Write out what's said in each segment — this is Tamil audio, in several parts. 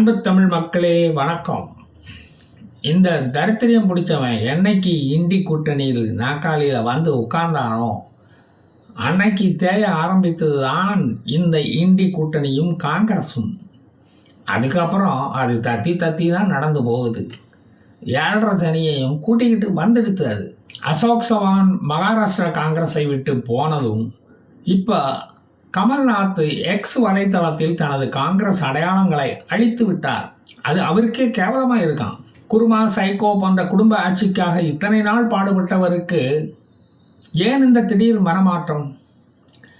அன்பு தமிழ் மக்களே வணக்கம். இந்த தரித்திரியம் பிடிச்சவன் என்னைக்கு இண்டி கூட்டணியில் நாக்காளியில் வந்து உட்கார்ந்தானோ அன்னைக்கு தேய ஆரம்பித்தது தான் இந்த இண்டி கூட்டணியும் காங்கிரஸும் அதுக்கப்புறம் அது தத்தி தத்தி தான் நடந்து போகுது. ஏழரை சனியையும் கூட்டிக்கிட்டு வந்துடுத்து அது. அசோக் சவான் மகாராஷ்டிரா காங்கிரஸை விட்டு போனதும் இப்போ கமல்நாத் எக்ஸ் வலைத்தளத்தில் தனது காங்கிரஸ் அடையாளங்களை அழித்து விட்டார். அது அவருக்கே கேவலமாக இருக்கான் குருமா சைக்கோ போன்ற குடும்ப ஆட்சிக்காக இத்தனை நாள் பாடுபட்டவருக்கு ஏன் இந்த திடீர் மனமாற்றம்?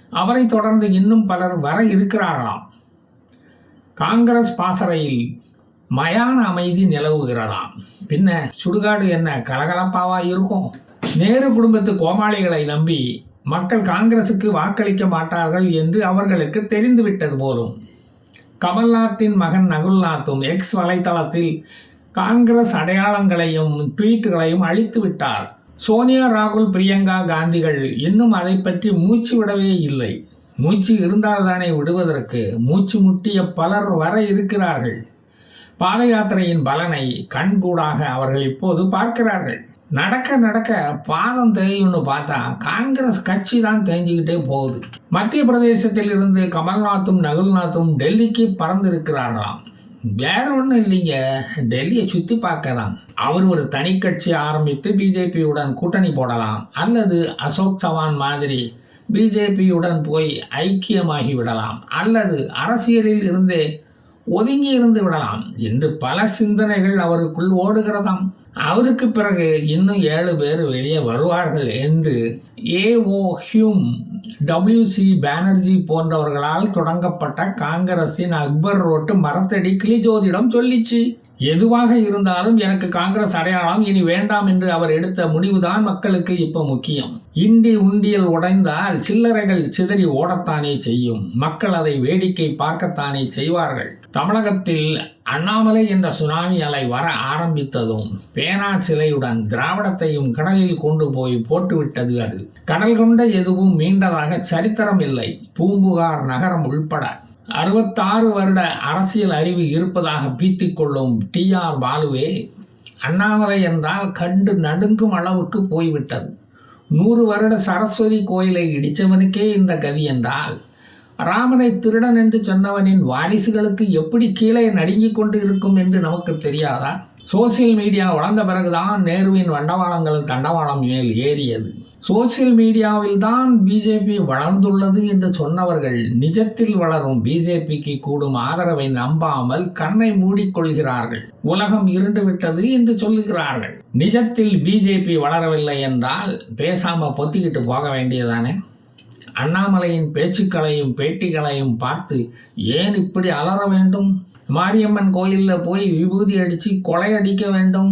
அவரை தொடர்ந்து இன்னும் பலர் வர இருக்கிறார்களாம். காங்கிரஸ் பாசறையில் மயான அமைதி நிலவுகிறதாம். பின்ன சுடுகாடு என்ன கலகலப்பாவா இருக்கும்? நேரு குடும்பத்து கோமாளிகளை நம்பி மக்கள் காங்கிரசுக்கு வாக்களிக்க மாட்டார்கள் என்று அவர்களுக்கு தெரிந்துவிட்டது போலும். கமல்நாத்தின் மகன் நகுல்நாத்தும் எக்ஸ் வலைத்தளத்தில் காங்கிரஸ் அடையாளங்களையும் ட்வீட்டுகளையும் அழித்து விட்டார். சோனியா ராகுல் பிரியங்கா காந்திகள் இன்னும் அதை பற்றி மூச்சு விடவே இல்லை. மூச்சு இருந்தால்தானே விடுவதற்கு. மூச்சு முட்டிய பலர் வர இருக்கிறார்கள். பாத யாத்திரையின் பலனை கண்கூடாக அவர்கள் இப்போது பார்க்கிறார்கள். நடக்க நடக்க பாதம் தேயும்னு பார்த்தா காங்கிரஸ் கட்சி தான் தேஞ்சிக்கிட்டே போகுது. மத்திய பிரதேசத்தில் இருந்து கமல்நாத்தும் நகுல்நாத்தும் டெல்லிக்கு பறந்திருக்கிறார்களாம். வேற ஒன்றும் இல்லைங்க. டெல்லியை சுற்றி பார்க்க தான் அவர் ஒரு தனி கட்சி ஆரம்பித்து பிஜேபியுடன் கூட்டணி போடலாம். அல்லது அசோக் சவான் மாதிரி பிஜேபியுடன் போய் ஐக்கியமாகி விடலாம். அல்லது அரசியலில் இருந்தே ஒதுங்கி இருந்து விடலாம். என்று பல சிந்தனைகள் அவருக்குள் ஓடுகிறதாம். அவருக்கு பிறகு இன்னும் ஏழு பேர் வெளியே வருவார்கள் என்று A O Hume W C Banerjee போன்றவர்களால் தொடங்கப்பட்ட காங்கிரஸின் அக்பர் ரோட்டு மரத்தடி கிளிஜோதிடம் சொல்லிச்சு. எதுவாக இருந்தாலும் எனக்கு காங்கிரஸ் அடையாளம் இனி வேண்டாம் என்று அவர் எடுத்த முடிவுதான் மக்களுக்கு இப்போ முக்கியம். இண்டி உண்டியல் உடைந்தால் சில்லறைகள் சிதறி ஓடத்தானே செய்யும். மக்கள் அதை வேடிக்கை பார்க்கத்தானே செய்வார்கள். தமிழகத்தில் அண்ணாமலை என்ற சுனாமி அலை வர ஆரம்பித்ததும் பேனா சிலையுடன் திராவிடத்தையும் கடலில் கொண்டு போய் போட்டுவிட்டது அது. கடல் கொண்ட எதுவும் மீண்டதாக சரித்திரம் இல்லை. பூம்புகார் நகரம் உள்பட அறுபத்தாறு வருட அரசியல் அறிவு இருப்பதாக பீத்திக்கொள்ளும் டி ஆர் பாலுவே அண்ணாமலை என்றால் கண்டு நடுங்கும் அளவுக்கு போய்விட்டது. நூறு வருட சரஸ்வதி கோயிலை இடித்தவனுக்கே இந்த கதி என்றால் ராமனை திருடன் என்று சொன்னவனின் வாரிசுகளுக்கு எப்படி கீழே நடுங்கிக் கொண்டு இருக்கும் என்று நமக்கு தெரியாதா? சோசியல் மீடியா வளர்ந்த பிறகுதான் நேருவின் வண்டவாளங்கள் தண்டவாளம் மேல் ஏறியது. சோசியல் மீடியாவில் தான் பிஜேபி வளர்ந்துள்ளது என்று சொன்னவர்கள் நிஜத்தில் வளரும் பிஜேபிக்கு கூடும் ஆதரவை நம்பாமல் கண்ணை மூடிக்கொள்கிறார்கள். உலகம் இருண்டுவிட்டது என்று சொல்லுகிறார்கள். நிஜத்தில் பிஜேபி வளரவில்லை என்றால் பேசாம பொத்திக்கிட்டு போக வேண்டியதானே அண்ணாமலையின் பேச்சுக்களையும் பேட்டிகளையும் பார்த்து ஏன் இப்படி அலற வேண்டும்? மாரியம்மன் கோயிலில் போய் விபூதி அடித்து கொலை அடிக்க வேண்டும்?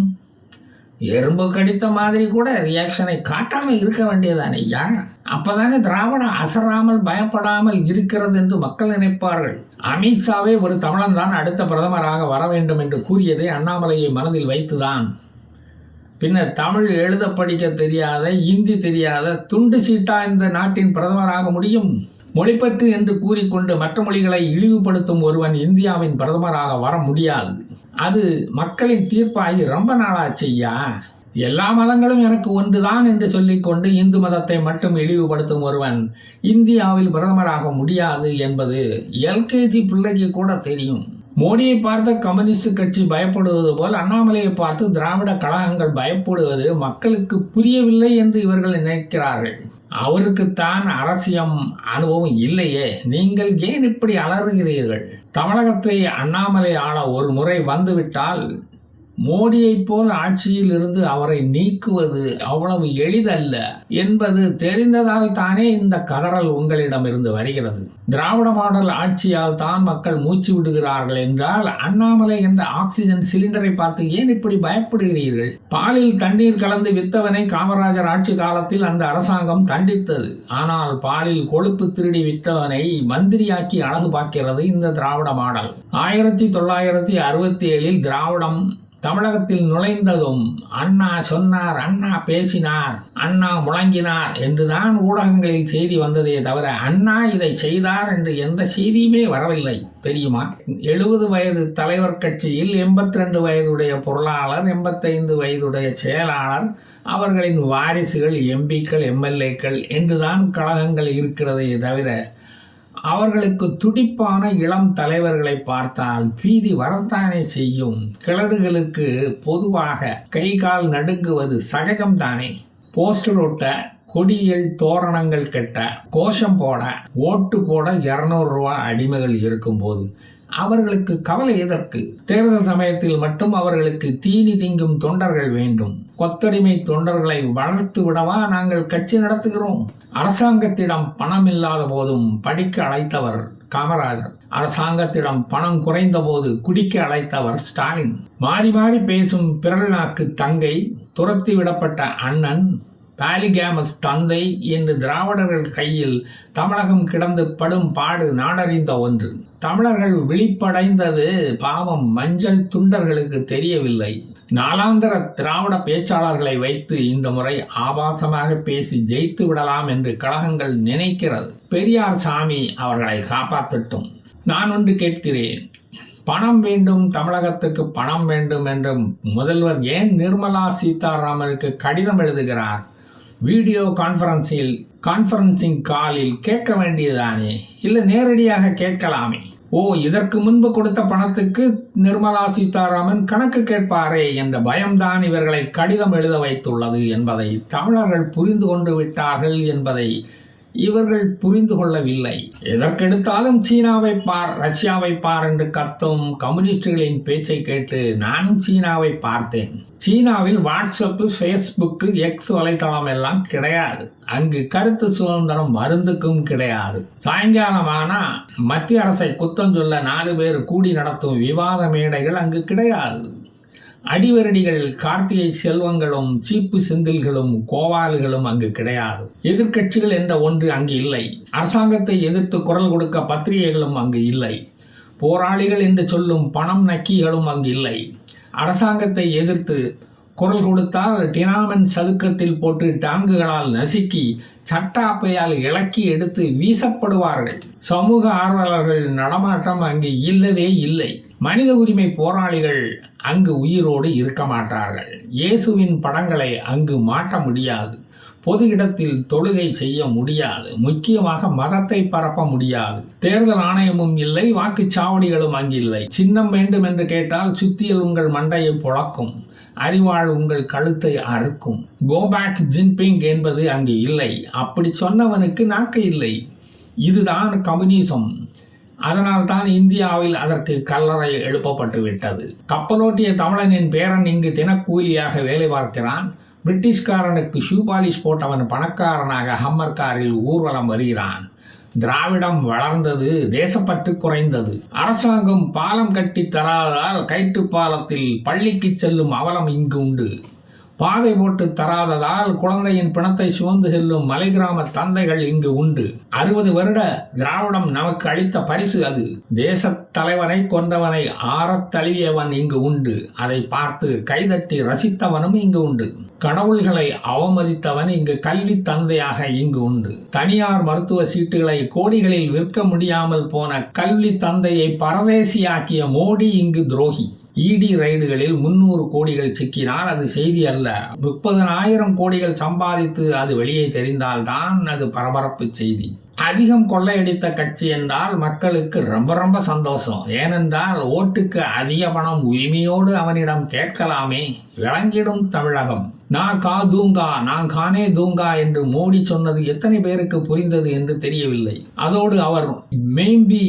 எறும்பு கடித்த மாதிரி கூட ரியாக்ஷனை காட்டாமல் இருக்க வேண்டியதானே ஐயா? அப்பதானே திராவிடம் அசராமல் பயப்படாமல் இருக்கிறது என்று மக்கள் நினைப்பார்கள். அமித்ஷாவே ஒரு தமிழன் தான் அடுத்த பிரதமராக வர வேண்டும் என்று கூறியதை அண்ணாமலையை மனதில் வைத்துதான். பின்னர் தமிழ் எழுத படிக்க தெரியாத இந்தி தெரியாத துண்டு சீட்டா இந்த நாட்டின் பிரதமராக முடியும்? மொழிப்பற்று என்று கூறிக்கொண்டு மற்ற மொழிகளை இழிவுபடுத்தும் ஒருவன் இந்தியாவின் பிரதமராக வர முடியாது. அது மக்களின் தீர்ப்பாகி ரொம்ப நாளாச்சையா எல்லா மதங்களும் எனக்கு ஒன்றுதான் என்று சொல்லிக்கொண்டு இந்து மதத்தை மட்டும் இழிவுபடுத்தும் ஒருவன் இந்தியாவில் பிரதமராக முடியாது என்பது எல்கேஜி பிள்ளைக்கு கூட தெரியும். மோடியை பார்த்த கம்யூனிஸ்ட் கட்சி பயப்படுவது போல் அண்ணாமலையை பார்த்து திராவிட கழகங்கள் பயப்படுவது மக்களுக்கு புரியவில்லை என்று இவர்கள் நினைக்கிறார்கள். அவருக்குத்தான் அரசியம் அனுபவம் இல்லையே. நீங்கள் ஏன் இப்படி அலறுகிறீர்கள்? தமிழகத்தை அண்ணாமலை ஆள ஒரு முறை வந்துவிட்டால் மோடியைப் போல் ஆட்சியில் இருந்து அவரை நீக்குவது அவ்வளவு எளிதல்ல என்பது தெரிந்ததால் தானே இந்த கதறல் உங்களிடமிருந்து வருகிறது. திராவிட மாடல் ஆட்சியால் தான் மக்கள் மூச்சு விடுகிறார்கள் என்றால் அண்ணாமலை என்ற ஆக்சிஜன் சிலிண்டரை பார்த்து ஏன் இப்படி பயப்படுகிறீர்கள்? பாலில் தண்ணீர் கலந்து வித்தவனை காமராஜர் ஆட்சி காலத்தில் அந்த அரசாங்கம் தண்டித்தது. ஆனால் பாலில் கொழுப்பு திருடி வித்தவனை மந்திரியாக்கி அழகு பார்க்கிறது இந்த திராவிட மாடல். ஆயிரத்தி தொள்ளாயிரத்தி அறுபத்தி ஏழில் திராவிடம் தமிழகத்தில் நுழைந்ததும் அண்ணா சொன்னார் அண்ணா பேசினார் அண்ணா முழங்கினார் என்றுதான் ஊடகங்களில் செய்தி வந்ததே தவிர அண்ணா இதை செய்தார் என்று எந்த செய்தியுமே வரவில்லை தெரியுமா? எழுபது வயது தலைவர் கட்சியில் எண்பத்தி ரெண்டு வயதுடைய பொருளாளர் எண்பத்தைந்து வயதுடைய செயலாளர் அவர்களின் வாரிசுகள் எம்பிக்கள் எம்எல்ஏக்கள் என்றுதான் கழகங்கள் இருக்கிறதே தவிர அவர்களுக்கு துடிப்பான இளம் தலைவர்களை பார்த்தால் பீதி வரத்தானே செய்யும். கிழடுகளுக்கு பொதுவாக கை கால் நடுங்குவது சகஜம்தானே. போஸ்டர் ஒட்ட கொடியில் தோரணங்கள் கெட்ட கோஷம் போட ஓட்டு போட இரநூறுவா அடிமைகள் இருக்கும்போது அவர்களுக்கு கவலை எதற்கு? தேர்தல் சமயத்தில் மட்டும் அவர்களுக்கு தீனி திங்கும் தொண்டர்கள் வேண்டும். கொத்தடிமை தொண்டர்களை வளர்த்து விடவா நாங்கள் கட்சி நடத்துகிறோம்? அரசாங்கத்திடம் பணம் இல்லாத போதும் படிக்க அழைத்தவர் காமராஜர். அரசாங்கத்திடம் பணம் குறைந்த போது குடிக்க அழைத்தவர் ஸ்டாலின். மாறி மாறி பேசும் பிறல்நாக்கு தங்கை துரத்தி விடப்பட்ட அண்ணன் பாலிகேமஸ் தந்தை என்று திராவிடர்கள் கையில் தமிழகம் கிடந்து படும் பாடு நாடறிந்த ஒன்று. தமிழர்கள் விழிப்படைந்தது பாவம். மஞ்சள் துண்டர்களுக்கு தெரியவில்லை. நாலாந்திர திராவிட பேச்சாளர்களை வைத்து இந்த முறை ஆபாசமாக பேசி ஜெயித்து விடலாம் என்று கழகங்கள் நினைக்கிறது. பெரியார் சாமி அவர்களை காப்பாற்றட்டும் நான் ஒன்று கேட்கிறேன். பணம் வேண்டும் தமிழகத்துக்கு பணம் வேண்டும் என்று முதல்வர் ஏன் நிர்மலா சீதாராமனுக்கு கடிதம் எழுதுகிறார்? வீடியோ கான்ஃபரன்ஸில் கான்ஃபரன்சிங் காலில் கேட்க வேண்டியதானே இல்லை நேரடியாக கேட்கலாமே? ஓ இதற்கு முன்பு கொடுத்த பணத்துக்கு நிர்மலா சீதாராமன் கணக்கு கேட்பாரே என்ற பயம்தான் இவர்களை கடிதம் எழுத வைத்துள்ளது என்பதை தமிழர்கள் புரிந்து கொண்டு விட்டார்கள் என்பதை இவர்கள் புரிந்து கொள்ளவில்லை. எதற்கெடுத்தாலும் சீனாவை பார் ரஷ்யாவை பார் என்று கத்தும் கம்யூனிஸ்டுகளின் பேச்சை கேட்டு நானும் சீனாவை பார்த்தேன். சீனாவில் வாட்ஸ்அப்பு ஃபேஸ்புக்கு எக்ஸ் வலைத்தளம் எல்லாம் கிடையாது. அங்கு கருத்து சுதந்திரம் மருந்துக்கும் கிடையாது. சாயங்காலமானா மத்திய அரசை குத்தம் சொல்ல நாலு பேர் கூடி நடத்தும் விவாத மேடைகள் அங்கு கிடையாது. அடிவரடிகள் கார்த்திகை செல்வங்களும் சீப்பு செந்தில்களும் கோவால்களும் அங்கு கிடையாது. எதிர்க்கட்சிகள் என்ற ஒன்று அங்கு இல்லை. அரசாங்கத்தை எதிர்த்து குரல் கொடுக்க பத்திரிகைகளும் அங்கு இல்லை. போராளிகள் என்று சொல்லும் பணம் நக்கிகளும் அங்கு இல்லை. அரசாங்கத்தை எதிர்த்து குரல் கொடுத்தால் டினாமன் சதுக்கத்தில் போட்டு டாங்குகளால் நசுக்கி சட்டாப்பையால் இலக்கி எடுத்து வீசப்படுவார்கள். சமூக ஆர்வலர்கள் நடமாட்டம் அங்கு இல்லவே இல்லை. மனித உரிமை போராளிகள் அங்கு உயிரோடு இருக்க மாட்டார்கள். இயேசுவின் படங்களை அங்கு மாட்ட முடியாது. பொது இடத்தில் தொழுகை செய்ய முடியாது. முக்கியமாக மதத்தை பரப்ப முடியாது. தேர்தல் ஆணையமும் இல்லை வாக்குச்சாவடிகளும் அங்கில்லை. சின்னம் வேண்டும் என்று கேட்டால் சுத்தியல் உங்கள் மண்டையை புழக்கும். அறிவாள் உங்கள் கழுத்தை அறுக்கும். கோபேக் ஜின்பிங் என்பது அங்கு இல்லை. அப்படி சொன்னவனுக்கு நாக்கு இல்லை. இதுதான் கம்யூனிசம். அதனால்தான் இந்தியாவில் அதற்கு கல்லறை எழுப்பப்பட்டு விட்டது. கப்பலோட்டிய தமிழனின் பேரன் இங்கு தினக்கூலியாக வேலை பார்க்கிறான். பிரிட்டிஷ்காரனுக்கு ஷூ பாலிஷ் போட்டவன் பணக்காரனாக ஹம்மர் காரில் ஊர்வலம் வருகிறான். திராவிடம் வளர்ந்தது தேசப்பற்று குறைந்தது. அரசாங்கம் பாலம் கட்டி தராததால் கயிற்று பாலத்தில் பள்ளிக்கு செல்லும் அவலம் இங்கு உண்டு. பாதை போட்டு தராததால் குழந்தையின் பிணத்தை சுமந்து செல்லும் மலை கிராம தந்தைகள் இங்கு உண்டு. அறுபது வருட திராவிடம் நமக்கு அளித்த பரிசு அது. தேச தலைவனை கொண்டவனை ஆறத் தழுவியவன் இங்கு உண்டு. அதை பார்த்து கைதட்டி ரசித்தவனும் இங்கு உண்டு. கடவுள்களை அவமதித்தவன் இங்கு கல்வி தந்தையாக இங்கு உண்டு. தனியார் மருத்துவ சீட்டுகளை கோடிகளில் விற்க முடியாமல் போன கல்வி தந்தையை பரதேசியாக்கிய மோடி இங்கு துரோகி. இடி ரைடுகளில் முன்னூறு கோடிகள் சிக்கினால் அது செய்தி அல்ல. முப்பதனாயிரம் கோடிகள் சம்பாதித்து அது வெளியே தெரிந்தால்தான் அது பரபரப்பு செய்தி. அதிகம் கொள்ளையடித்த கட்சி என்றால் மக்களுக்கு ரொம்ப ரொம்ப சந்தோஷம். ஏனென்றால் ஓட்டுக்கு அதிக பணம் உரிமையோடு அவனிடம் கேட்கலாமே. விளங்கிடும் தமிழகம். நான் கா தூங்கா நான் கானே தூங்கா என்று மோடி சொன்னது எத்தனை பேருக்கு புரிந்தது என்று தெரியவில்லை. அதோடு அவர் மேம்பி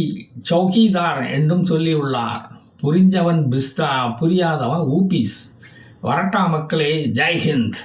சௌகிதார் என்றும் சொல்லியுள்ளார். புரிஞ்சவன் பிஸ்தா புரியாதவன் ஊபீஸ். வரட்டா மக்களே ஜெய்ஹிந்த்.